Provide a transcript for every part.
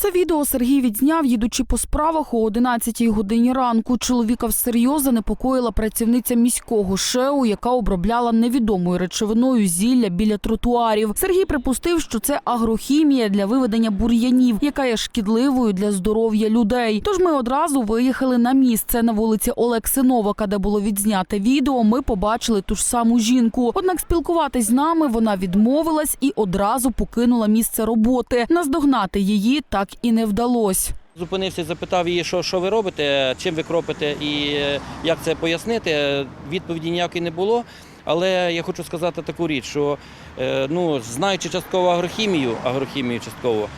Це відео Сергій відзняв, їдучи по справах о 11-й годині ранку. Чоловіка всерйоз занепокоїла працівниця міського ШЕУ, яка обробляла невідомою речовиною зілля біля тротуарів. Сергій припустив, що це агрохімія для виведення бур'янів, яка є шкідливою для здоров'я людей. Тож ми одразу виїхали на місце на вулиці Олекси Новака, де було відзняте відео. Ми побачили ту ж саму жінку. Однак спілкуватись з нами вона відмовилась і одразу покинула місце роботи. Наздогнати її так і не вдалося. Зупинився, запитав її, що, що ви робите, чим ви кропите і е, як це пояснити. Відповіді ніякої не було. Але я хочу сказати таку річ, що е, ну, знаючи частково агрохімію, агрохімію частково,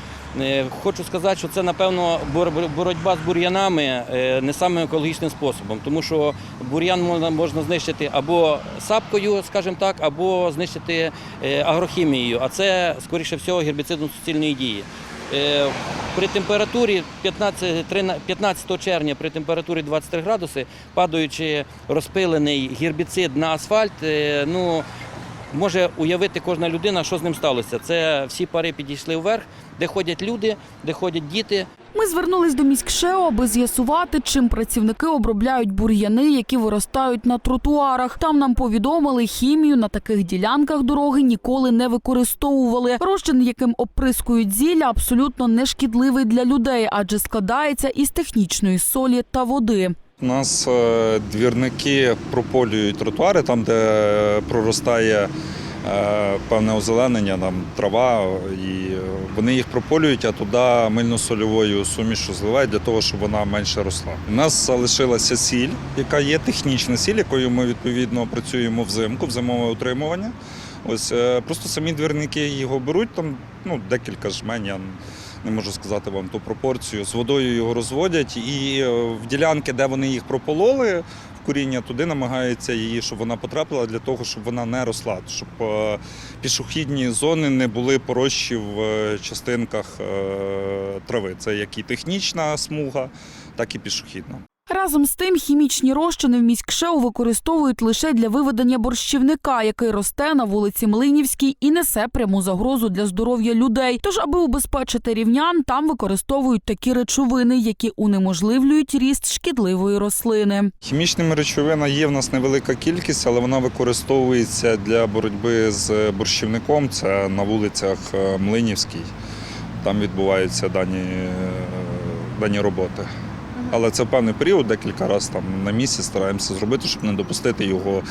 е, хочу сказати, що це напевно боротьба з бур'янами не самим екологічним способом, тому що бур'ян можна, знищити або сапкою, скажімо так, або знищити агрохімією, а це скоріше всього гербіцидно суцільної дії. Е, При температурі 15, 15 червня при температурі 23 градуси, падаючи розпилений гербіцид на асфальт, е, ну, може уявити кожна людина, що з ним сталося. Це всі пари підійшли вверх, де ходять люди, де ходять діти. Ми звернулись до міськшео, аби з'ясувати, чим працівники обробляють бур'яни, які виростають на тротуарах. Там нам повідомили, хімію на таких ділянках дороги ніколи не використовували. Розчин, яким оприскують зілля, абсолютно не шкідливий для людей, адже складається із технічної солі та води. У нас е, двірники прополюють тротуари там, де проростає певне озеленення, там трава, і е, вони їх прополюють, а туди мильно-сольовою сумішю зливають для того, щоб вона менше росла. У нас залишилася сіль, яка є технічна сіль, якою ми відповідно працюємо взимку, в зимове утримування. Ось е, просто самі двірники його беруть, там ну, декілька жмен. Я не можу сказати вам ту пропорцію. З водою його розводять, і е, в ділянки, де вони їх пропололи, коріння, туди намагаються її, щоб вона потрапила для того, щоб вона не росла, щоб е, пішохідні зони не були порожчі в е, частинках е, трави. Це як і технічна смуга, так і пішохідна. Разом з тим, хімічні розчини в міськшеу використовують лише для виведення борщівника, який росте на вулиці Млинівській і несе пряму загрозу для здоров'я людей. Тож, аби убезпечити рівнян, там використовують такі речовини, які унеможливлюють ріст шкідливої рослини. Хімічними речовина є в нас невелика кількість, але вона використовується для боротьби з борщівником. Це на вулицях е, Млинівській. Там відбуваються дані, е, дані роботи. Але це певний період, декілька разів там на місяць стараємося зробити, щоб не допустити його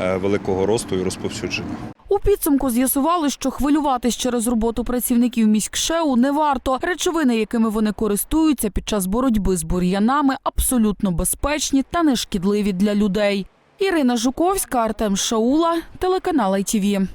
е, великого росту і розповсюдження. У підсумку з'ясували, що хвилюватись через роботу працівників міськшеу не варто. Речовини, якими вони користуються під час боротьби з бур'янами, абсолютно безпечні та нешкідливі для людей. Ірина Жуковська, Артем Шаула, телеканал ITV.